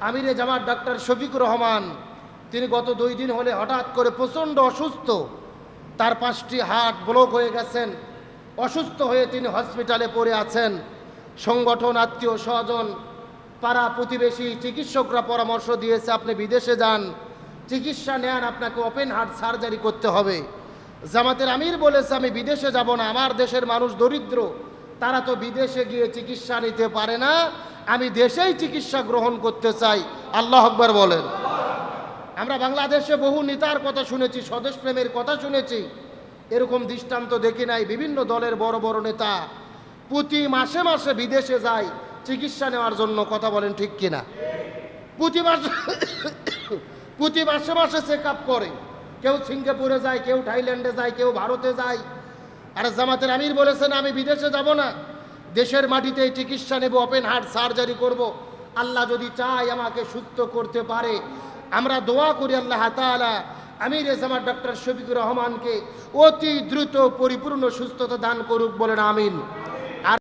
আমিরে জামাত ডাক্তার শফিকুর রহমান, তিনি গত দুই দিন হলে হঠাৎ করে প্রচণ্ড অসুস্থ। তার পাঁচটি হাট ব্লক হয়ে গেছেন। অসুস্থ হয়ে তিনি হসপিটালে পড়ে আছেন। সংগঠন, আত্মীয় স্বজন, পাড়া প্রতিবেশী, চিকিৎসকরা পরামর্শ দিয়েছে, আপনি বিদেশে যান। চিকিৎসা নেন, আপনাকে ওপেন হার্ট সার্জারি করতে হবে। জামাতের আমির বলেছে, আমি বিদেশে যাব না। আমার দেশের মানুষ দরিদ্র। তারা তো বিদেশে গিয়ে চিকিৎসা নিতে পারে না। আমি দেশেই চিকিৎসা গ্রহণ করতে চাই। আল্লাহ আকবর বলেন। আমরা বাংলাদেশে বহু নেতার কথা শুনেছি স্বদেশ প্রেমের কথা শুনেছি। এরকম দৃষ্টান্ত দেখি নাই। বিভিন্ন দলের বড় বড় নেতা প্রতি মাসে মাসে বিদেশে যায় চিকিৎসা নেওয়ার জন্য কথা বলেন ঠিক কিনা? প্রতি মাসে প্রতি মাসে মাসে চেক আপ করে। কেউ সিঙ্গাপুরে যায়, কেউ থাইল্যান্ডে যায়, কেউ ভারতে যায়। আর জামাতের আমির বলেছেন, আমি বিদেশে যাব না। দেশের মাটিতে চিকিৎসা নেব ওপেন হার্ট সার্জারি করব। আল্লাহ যদি চায় আমাকে সুস্থ করতে পারে। আমরা দোয়া করি আল্লাহ তালা আমির জামাত ডক্টর শফিকুর রহমানকে অতি দ্রুত পরিপূর্ণ সুস্থতা দান করুক বলেন, আমিন।